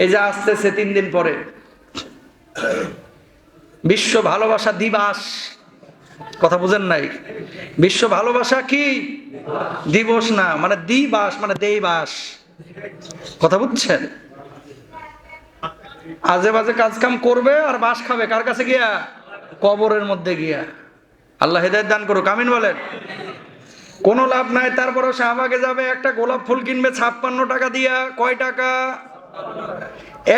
আসতেছে তিন দিন পরে। বিশ্ব ভালোবাসা দিবাস। কথা বুঝেন নাই? বিশ্ব ভালোবাসা কি? দিবস না মানে দিবাস মানে দেবাস কথা বুঝছেন? আজে বাজে কাজ কাম করবে আর বাস খাবে, কার কাছে গিয়া? কবরের মধ্যে গিয়া। আল্লাহ হেদায়ত দান করুক, আমিন বলেন। কোনো লাভ নাই, তারপরেও শাহবাগে যাবে, একটা গোলাপ ফুল কিনবে, ছাপ্পান্ন টাকা দিয়া, কয় টাকা?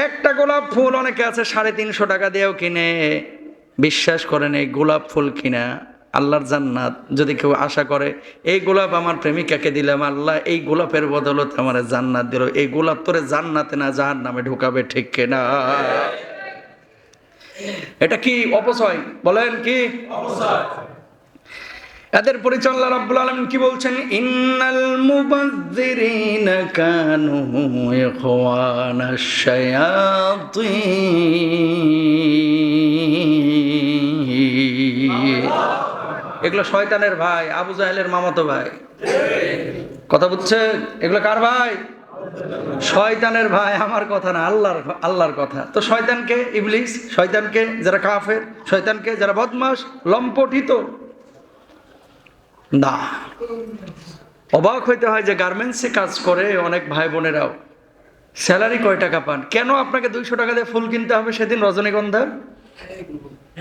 একটা গোলাপ ফুল অনেকে আছে সাড়ে তিনশো টাকা দিয়েও কিনে। বিশ্বাস করেন, এই গোলাপ ফুল কিনা আল্লাহর জান্নাত। যদি কেউ আশা করে, এই গোলাপ আমার প্রেমিকাকে দিলাম, আল্লাহ এই গোলাপের বদলত আমার জান্নাত দিল। এই গোলাপ তোরে জান্নাতে না যার নামে ঢুকাবে, ঠিক কিনা? এটা কি অপচয়? বলেন কি? এদের পরিচালনা রাব্বুল আলামিন কি বলছেন? ইন্নাল মুবাযযিরিনা কানু ইখওয়ানাশ এগুলো শয়তানের ভাই, আবু জাহেলের মামাতো ভাই। কথা বুঝছেন এগুলো কার ভাই? শয়তানের ভাই, আমার কথা না, আল্লাহর আল্লাহর কথা। তো শয়তানকে ইবলিস, শয়তানকে যারা কাফের, শয়তানকে যারা বদমাস লম্পটিত না। অবাক হইতে হয় যে গার্মেন্টসে কাজ করে অনেক ভাই বোনেরাও। স্যালারি কয় টাকা পান? কেন আপনাকে দুইশো টাকা দিয়ে ফুল কিনতে হবে সেদিন রজনীগন্ধার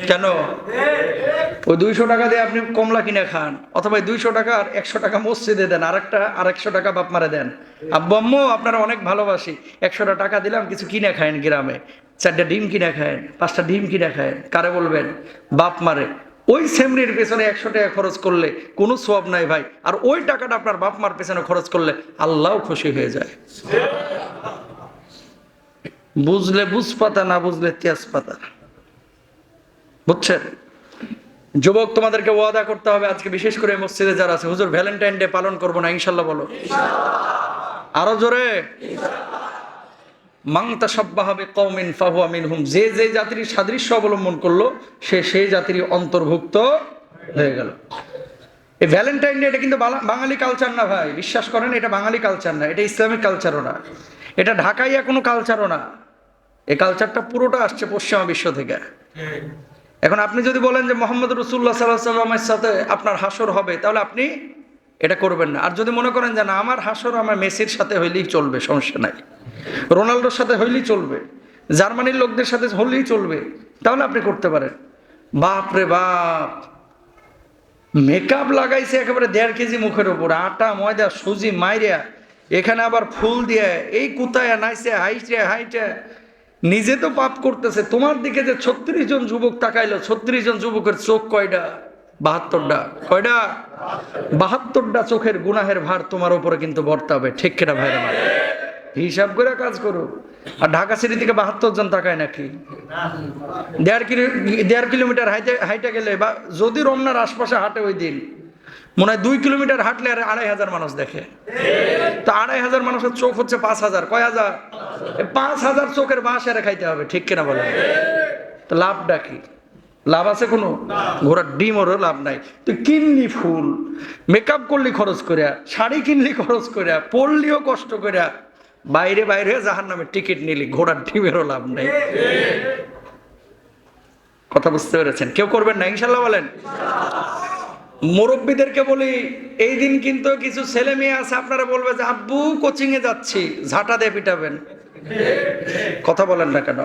কেন? ওই দুইশো টাকা দিয়ে আপনি কমলা কিনে খান, অথবা দুইশো টাকা আর একশো টাকা মসজিদে দেন, আরেকটা আর একশো টাকা বাপ মারে দেন। আব্বু, আম্মু, আপনারা অনেক ভালোবাসি। একশোটা টাকা দিলাম, কিছু কিনে খায়েন গ্রামে। চারটা ডিম কিনে খায়েন, পাঁচটা ডিম কিনে খায়েন, কারে বলবেন? বাপ মারে। ওই সেমরির পেছনে একশো টাকা খরচ করলে কোনো সোয়াব নাই ভাই। আর ওই টাকাটা আপনার বাপ মার পেছনে খরচ করলে আল্লাহও খুশি হয়ে যায়। বুঝলে বুঝ পাতা না বুঝলে তেজ পাতা বুঝছেন? যুবক, তোমাদেরকে ওয়াদা করতে হবে আজকে বিশেষ করে মসজিদে যারা আছে। হুজুর ভ্যালেন্টাইন ডে পালন করব না, ইনশাল্লাহ বলো। আরও জোরে? মাংতা সব্বা হবে কৌমিন ফাহুয়া মিনহুম। যে যে জাতির সাদৃশ্য অবলম্বন করল, সে সেই জাতির অন্তর্ভুক্ত হয়ে গেল। এই ভ্যালেন্টাইন ডে এটা কিন্তু বাঙালি কালচার না ভাই। বিশ্বাস করেন, এটা বাঙালি কালচার না। এটা ইসলামিক কালচারও না। এটা ঢাকাইয়া কোনো কালচারও না। এই কালচারটা পুরোটা আসছে পশ্চিমা বিশ্ব থেকে। এখন আপনি যদি বলেন যে মোহাম্মদ রসুল্লাহ সাল্লাহ সাল্লামের সাথে আপনার হাসর হবে, তাহলে আপনি এটা করবেন না। আর যদি মনে করেন যে না, আমার হাসর আমার মেসির সাথে হইলেই চলবে, সমস্যা নাই। রোনাল্ডোর সাথে হইলেই চলবে। জার্মানির লোকদের সাথে হলেই চলবে। তাহলে আপনি করতে পারেন। বাপ রে বাপ। মেকআপ লাগাইছে একেবারে দেড় কেজি মুখের উপর। আটা, ময়দা, সুজি মাইরিয়া এখানে আবার ফুল দিয়ে এই কুতায় নাইছে, হাইটে হাইটে। নিজে তো পাপ করতেছে। তোমার দিকে যে ছত্রিশ জন যুবক তাকাইলো, ছত্রিশ জন যুবকের চোখ কয়টা বাহাত্তরটা। কয়টা? বাহাত্তরটা চোখের গুনাহের ভার তোমার উপরে কিন্তু বর্তাবে ঠিক ভাইরা আমার হিসাব করে কাজ করো। আর ঢাকা সিটি থেকে বাহাত্তর জন তাকায় নাকি? দেড় কিলো, দেড় কিলোমিটার হাইটে হাইটে গেলে বা যদি রমনার আশপাশে হাঁটে ওই দিন, মনে হয় দুই কিলোমিটার হাঁটলে আর আড়াই হাজার মানুষ দেখে। তা আড়াই হাজার মানুষের চোখ হচ্ছে পাঁচ হাজার। কয় হাজার? পাঁচ হাজার চোখের বাঁশ এরা খাইতে হবে। ঠিক কিনা বলে তো লাভটা কি? লাভ আছে কোনো? ঘোড়ার ডিমরও লাভ নাই। তুই কিনলি ফুল মেকআপ করলি খরচ করিয়া শাড়ি কিনলি খরচ করিয়া পড়লিও কষ্ট করিয়া বাইরে বাইরে জাহার নামে টিকিট নিলি ঘোড়ার ডিমেরও লাভ নেই। কথা বুঝতে পেরেছেন? কেউ করবেন না ইনশাল্লাহ বলেন। মুরব্বীদেরকে বলি এই দিন কিন্তু কিছু ছেলে মেয়ে আছে আপনারা বলবে যে আব্বু কোচিং এ যাচ্ছি। ঝাঁটা দিয়ে পিটাবেন। কথা বলেন না কেন?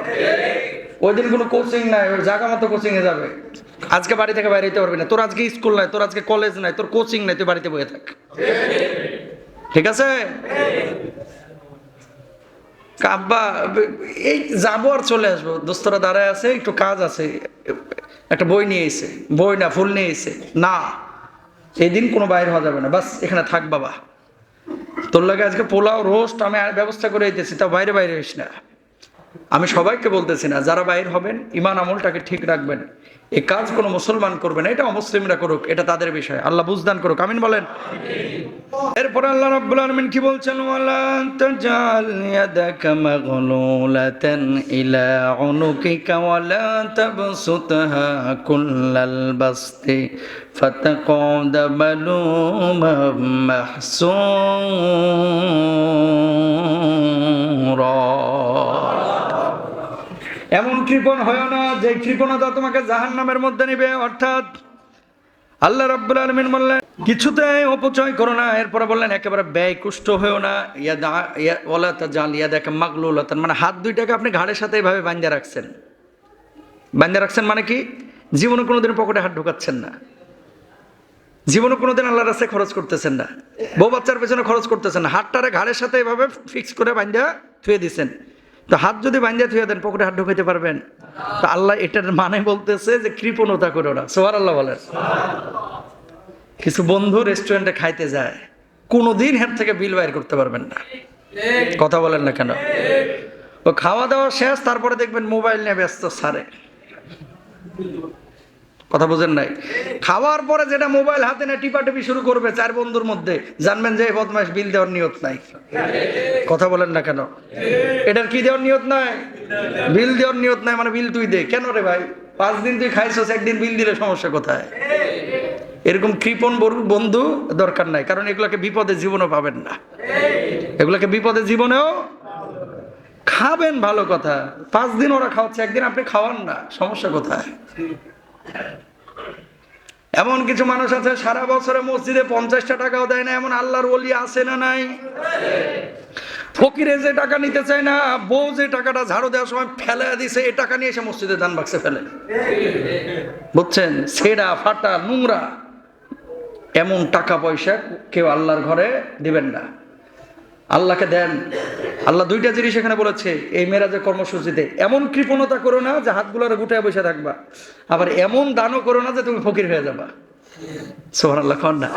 ওই দিন কোনো কোচিং নাই, ওই জায়গা মতো কোচিং এ যাবে। আজকে বাড়ি থেকে বাইরে যেতে পারবি না। তোর আজকে স্কুল নাই, তোর আজকে কলেজ নাই, তোর কোচিং নাই, তুই বাড়িতে বসে থাক। ঠিক আছে? আব্বা এই যাব আর চলে আসব। দোস্তরা দাঁড়ায় আছে, একটু কাজ আছে। একটা বই নিয়ে এসে। বই না, ফুল নিয়ে এসে। না এই দিন কোনো বাইরে হওয়া যাবে না। বাস, এখানে থাক বাবা। তোর লাগে আজকে পোলাও, রোস্ট আমি ব্যবস্থা করে দিতেছি তা বাইরে বাইরে হইস না। আমি সবাইকে বলতেছি না, যারা বাইর হবেন ইমান আমলটাকে ঠিক রাখবেন। এই কাজ কোনো মুসলমান করবে না, এটা অমুসলিমরা করুক, এটা তাদের বিষয়। আল্লাহ বুঝদান করুক, আমিন বলেন। এরপরে আল্লাহ রাব্বুল আলামিন কি বলছেন? ওয়ালা তাজাল ইয়াদাকা মাগলুলাতান ইলা উনুকিকা ওয়ালা তাবসুতহা কুল্লাল বাসতি ফাতাকুদ মালুমান মাহসুরা। এমন কৃপণ হয় না যে কৃপণতা তোমাকে জাহান নামের মধ্যে নিবে, অর্থাৎ আল্লাহ রাব্বুল আলমিন বললেন, কিছুতে অপচয় করো না। এরপরে বললেন, একেবারে ব্যয় কুষ্ঠ হয়েও না ইয়া ওলা জাল ইয়া দেখে মাগলুল মানে হাত দুইটাকে আপনি ঘাড়ের সাথে এইভাবে বান্ধে রাখছেন। বান্ধে রাখছেন মানে কি? জীবনে কোনোদিন পকেটে হাত ঢোকাচ্ছেন না। জীবনে কোনোদিন আল্লাহর রাস্তায় খরচ করতেছেন না। বউ বাচ্চার পেছনে খরচ করতেছেন হাতটারে ঘাড়ের সাথে এভাবে ফিক্স করে বান্ধা থুয়ে দিছেন। তো হাত যদি বান্ধিয়া থুয়ে দেন, পকেটে হাত ঢুকাইতে পারবেন? তো আল্লাহ এটার মানে বলতেছে যে কৃপণতা করো না। সোহার আল্লাহ বলেন। কিছু বন্ধু রেস্টুরেন্টে খাইতে যায়, কোনোদিন হের থেকে বিল বাইর করতে পারবেন না। কথা বলেন না কেন? ও খাওয়া দাওয়া শেষ, তারপরে দেখবেন মোবাইল নিয়ে ব্যস্ত সারে। কথা বোঝেন নাই। খাওয়ার পরে যেটা মোবাইল হাতে নিয়ে টিপাটিপি শুরু করবে চার বন্ধুর মধ্যে, জানবেন যে বদমাস বিল দেওয়ার নিয়ত নাই। কথা বলেন না কেন? এটার কি দেওয়ার নিয়ত নাই? বিল দেওয়ার নিয়ত নাই মানে বিল তুই দে। কেন রে ভাই? পাঁচ দিন তুই খাইছস, একদিন বিল দিলে সমস্যা কোথায়? এরকম কৃপণ বন্ধু দরকার নাই, কারণ এগুলোকে বিপদে জীবনও পাবেন না। এগুলোকে বিপদে জীবনেও খাবেন ভালো কথা। পাঁচ দিন ওরা খাওয়াচ্ছে, একদিন আপনি খাওয়ান না, সমস্যা কোথায়? এমন কিছু মানুষ আছে, সারা বছরে মসজিদে পঞ্চাশটা টাকাও দেয় না, এমন আল্লাহর ওলি আছে না নাই? ফকিরে যে টাকা নিতে চায় না, বউ যে টাকাটা ঝাড়ু দেওয়ার সময় ফেলে দিছে, এ টাকা নিয়ে এসে মসজিদে দান বাক্সে ফেলে। বুঝছেন? ছেঁড়া, ফাটা, নোংরা, এমন টাকা পয়সা কেউ আল্লাহর ঘরে দিবেন না। আল্লাহকে দেন। আল্লাহ দুইটা জিনিস এখানে বলেছে, এই মেরাজের কর্মসূচিতে। এমন কৃপণতা করো না যে হাতগুলোর গুটায় বসে থাকবা। আবার এমন দানও করো না যে তুমি ফকির হয়ে যাবা। সোহান আল্লাহ খান না?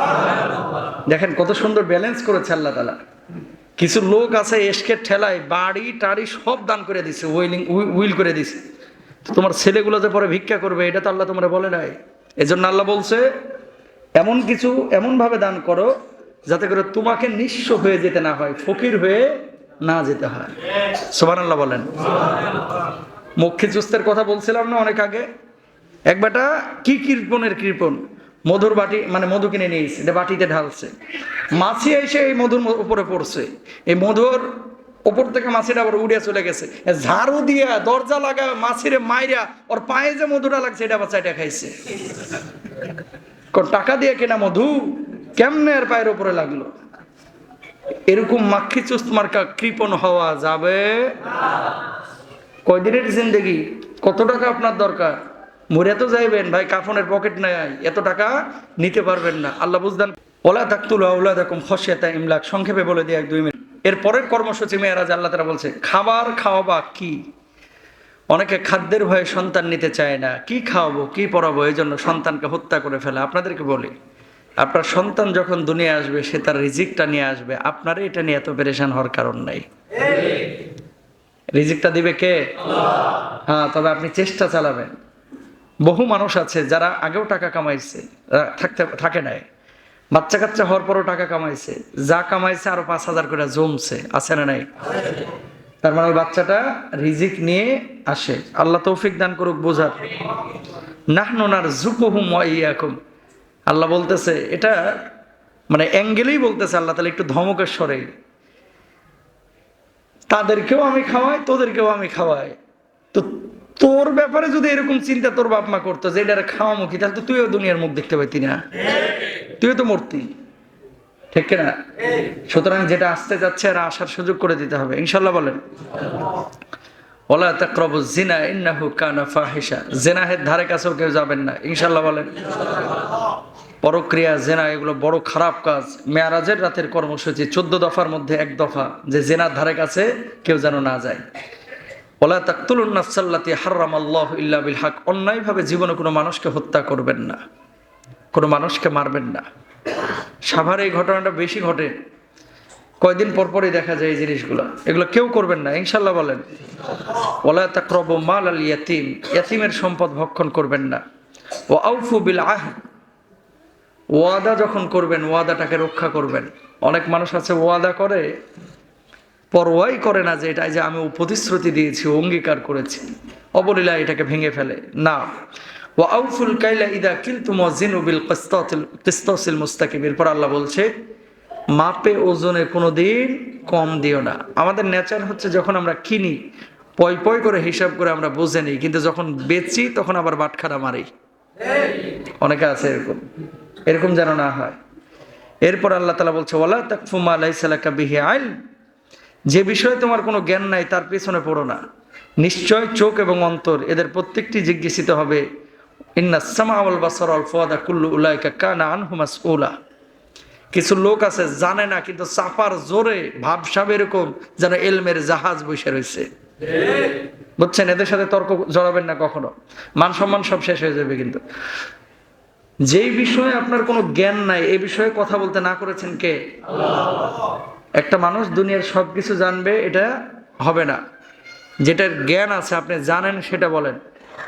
দেখেন কত সুন্দর ব্যালেন্স করেছে আল্লাহ তালা কিছু লোক আছে এসকের ঠেলায়, বাড়ি, টাড়ি সব দান করে দিছে উইলিং উইল করে দিছে। তোমার ছেলেগুলো যে পরে ভিক্ষা করবে, এটা তো আল্লাহ তোমরা বলে নাই। এজন্য আল্লাহ বলছে, এমন কিছু এমনভাবে দান করো যাতে করে তোমাকে নিঃস্ব হয়ে যেতে না হয়, ফকির হয়ে না যেতে হয়। সোবান আল্লাহ বলেন মক্ষী জুস্তের কথা বলছিলাম না অনেক আগে? এক বেটা, কি কৃপণের কৃপণ? মধুর বাটি মানে মধু কিনে নিয়েছে এটা বাটিতে ঢালছে। মাছি এসে এই মধুর উপরে পড়ছে। এই মধুর ওপর থেকে মাছিটা আবার উড়িয়ে চলে গেছে। ঝাড়ু দিয়া, দরজা লাগা, মাছিরে মাইরা, ওর পায়ে যে মধুটা লাগছে, এটা আবার চাইটা খাইছে। টাকা দিয়ে কেনা মধু? কেমনে এর পায়ের উপরে লাগল? এরকম মাক্ষি চুস্ত মার্কা কৃপণ হওয়া যাবে? কয়দিনের জিন্দেগি? কত টাকা আপনার দরকার? মরে তো যাইবেন, ভাই, কাফনের পকেট নাই। এত টাকা নিতে পারবেন না। আল্লাহ বুঝদান। ওলা তাকতুল ওলা দেখুন খসিয়াতা ইমলাক। সংক্ষেপে বলে দিয়ে এক দুই মিনিট। এর পরের কর্মসূচি মেয়েরাজ আল্লাহ তারা বলছে, খাবার খাওয়াবা কি? অনেকে খাদ্যের ভয়ে সন্তান নিতে চায় না। কি খাওয়াবো, কি পড়াবো? এই জন্য সন্তানকে হত্যা করে ফেলে। আপনাদেরকে বলি আপনার সন্তান যখন দুনিয়া আসবে, সে তার রিজিকটা নিয়ে আসবে। আপনারই এটা নিয়ে এত পেরেশান হওয়ার কারণ নাই। রিজিকটা দিবে কে? হ্যাঁ তবে আপনি চেষ্টা চালাবেন। বহু মানুষ আছে যারা আগেও টাকা কামাইছে থাকতে, থাকে নাই। বাচ্চা কাচ্চা হওয়ার পরও টাকা কামাইছে। যা কামাইছে আরও পাঁচ হাজার করে জমছে। আছে না নাই? তার মানে ওই বাচ্চাটা রিজিক নিয়ে আসে। আল্লাহ তৌফিক দান করুক বোঝার। নাহনার জুকুহুম ওয়াইয়াকুম আল্লাহ বলতেছে, এটা মানে অ্যাঙ্গেলেই বলতেছে আল্লাহ তাহলে একটু ধমকের স্বরে, তাদেরকেও আমি খাওয়াই, তোদেরকেও আমি খাওয়াই। তো তোর ব্যাপারে যদি এরকম চিন্তা তোর বাপ মা করতো যে এটা খাওয়ামুখী তাহলে তো তুইও দুনিয়ার মুখ দেখতে পাইতি না। তুইও তো মরতি। ঠিক না সুতরাং যেটা আসতে যাচ্ছে আর আসার সুযোগ করে দিতে হবে। ইনশাল্লাহ বলেন। ওলা তাকরবু জিনা ইন্নাহু কানা ফাহিশা। জেনাহের ধারে কাছেও কেউ যাবেন না। ইনশাল্লাহ বলেন। পরক্রিয়া, জেনা এগুলো বড় খারাপ কাজ। মেয়ারাজের রাতের কর্মসূচি, চোদ্দ দফার মধ্যে এক দফা। যে জেনার ধারে কাছে কেউ যেন না যায়। ওলা তাকতুলুন নাফসাল্লাতি হারাম আল্লাহ ইল্লা বিল হক। অন্যায়ভাবে জীবনে কোনো মানুষকে হত্যা করবেন না। কোনো মানুষকে মারবেন না। সাভারে এই ঘটনাটা বেশি ঘটে। কয়দিন পর পরই দেখা যায় এই জিনিসগুলো। এগুলো কেউ করবেন না ইনশাল্লাহ বলেন। ওলা তাকরব মাল আল ইয়াতিম। ইয়াতিমের সম্পদ ভক্ষণ করবেন না। ও আউফু বিল আহ ওয়াদা যখন করবেন, ওয়াদাটাকে রক্ষা করবেন। অনেক মানুষ আছে ওয়াদা করে, পরোয়াই করে না যে এটাই যে আমি প্রতিশ্রুতি দিয়েছি, অঙ্গীকার করেছি। অবলীলা এটাকে ভেঙে ফেলে। না। ও আউফুল কাইলা ইদা কিলতু মজিনু বিল কিস্তাতিল, কিস্তাসিল মুস্তাকিম। এরপর আল্লাহ বলছে, মাপে ওজনে কোনো দিন কম দিও না। আমাদের নেচার হচ্ছে যখন আমরা কিনি, পয় পয় করে হিসাব করে আমরা বুঝে নিই, কিন্তু যখন বেচি তখন আবার বাটখারা মারি। অনেকে আছে এরকম। এরকম যেন না হয়। এরপর আল্লাহ তালা বলছে ওলা তাকফুমা আলাইসালাকা বিহি আইল। যে বিষয়ে তোমার কোনো জ্ঞান নাই, তার পেছনে পড়ো না। নিশ্চয় চোখ এবং অন্তর, এদের প্রত্যেকটি জিজ্ঞাসিত হবে কুল্লু উলা কিছু লোক আছে, জানে না, কিন্তু চাপার জোরে, ভাবসাব এরকম যেন এলমের জাহাজ বসে রয়েছে। বুঝছেন? এদের সাথে তর্ক জড়াবেন না কখনো। মান সম্মান সব শেষ হয়ে যাবে কিন্তু। যেই বিষয়ে আপনার কোনো জ্ঞান নাই, এ বিষয়ে কথা বলতে না করেছেন কে? একটা মানুষ দুনিয়ার সব কিছু জানবে, এটা হবে না। যেটার জ্ঞান আছে, আপনি জানেন, সেটা বলেন।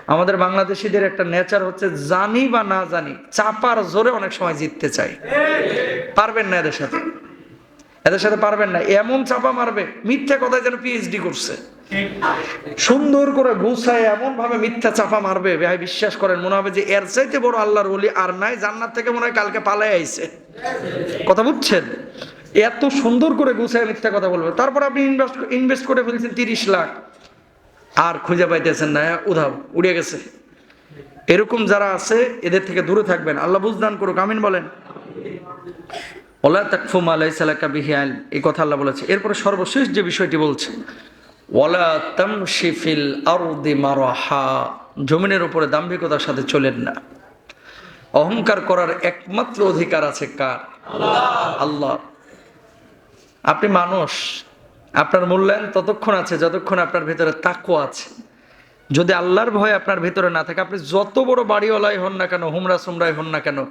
আমাদের বাংলাদেশিদের একটা নেচার হচ্ছে, জানি বা না জানি, চাপার জোরে অনেক সময় জিততে চাই। পারবেন না এদের সাথে। এদের সাথে পারবেন না। এমন চাপা মারবে, মিথ্যা কথায় যেন পিএইচডি করছে। সুন্দর করে গুছায় এমন ভাবে মিথ্যা চাপা মারবে। ভাই, বিশ্বাস করেন, মনে হবে যে এর চাইতে বড় আল্লাহর বলি আর নাই, জান্নাত থেকে মনে হয় কালকে পালাই আইছে। কথা বুঝছেন? এত সুন্দর করে গুছায় মিথ্যা কথা বলবে। তারপর আপনি ইনভেস্ট ইনভেস্ট করে ফেলছেন তিরিশ লাখ। আর খুঁজে পাইতেছেন না উধাও, উড়ে গেছে। এরকম যারা আছে, এদের থেকে দূরে থাকবেন। আল্লাহ বুঝদান করুক, আমিন বলেন। ওলা তাকফুম আলাই সালাকা বিহিয়াল এই কথা আল্লাহ বলেছে। এরপরে সর্বশেষ যে বিষয়টি বলছে ওয়ালা তামশিফিল আরদি মারাহা। জমিনের উপরে দাম্ভিকতার সাথে চলেন না। অহংকার করার একমাত্র অধিকার আছে কার? আল্লাহ। আপনি মানুষ, আপনার মূল্যায়ন ততক্ষণ আছে যতক্ষণ আপনার ভিতরে তাকো আছে। যদি আল্লাহর ভয় আপনার ভিতরে না থাকে, আপনি যত বড় বাড়িওয়ালাই হন না কেন, হুমরা সুমরাই হন না কেন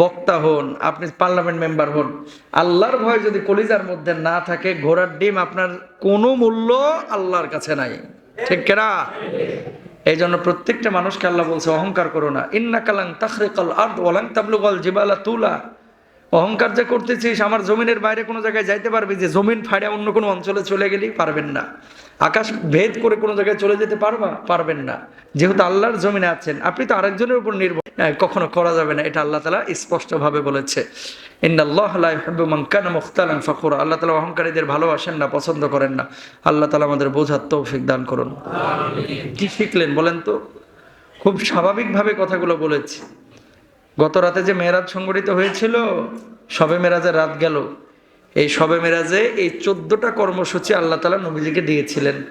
বক্তা হন, আপনি পার্লামেন্ট মেম্বার হন, আল্লাহর ভয় যদি কলিজার মধ্যে না থাকে, ঘোড়ার ডিম আপনার কোনো মূল্য আল্লাহর কাছে নাই। ঠিক কেনা? এই জন্য প্রত্যেকটা মানুষকে আল্লাহ বলছে, অহংকার করো না। ইন্না কালাং তাখরিকাল আর্দ ওয়ালাং তাবলুগাল জিবালা তুলা। অহংকার যে করতেছিস, আমার জমিনের বাইরে কোনো জায়গায় যাইতে পারবি যে জমিন ফাড়ে অন্য কোনো অঞ্চলে চলে গেলি, পারবেন না। আকাশ ভেদ করে কোনো জায়গায় চলে যেতে পারবা, পারবেন না। যেহেতু আল্লাহর জমিনে আছেন, আপনি তো আরেকজনের উপর নির্ভর কখনো করা যাবে না এটা আল্লাহ তালা স্পষ্টভাবে বলেছে। ফখর আল্লাহ তালা অহংকারীদের ভালোবাসেন না পছন্দ করেন না। আল্লাহ তালা আমাদের বোঝার তৌফিক দান করুন। কি শিখলেন বলেন তো? খুব স্বাভাবিকভাবে কথাগুলো বলেছি। গত রাতে যে মেয়েরাজ সংগঠিত হয়েছিল সবে মেরাজের রাত গেল। এই সবে মেরাজে এই চোদ্দটা কর্মসূচি আল্লাহ তালা নবীজিকে দিয়েছিলেন।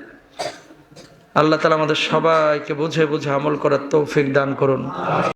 আল্লাহ তালা আমাদের সবাইকে বুঝে বুঝে আমল করার তৌফিক দান করুন।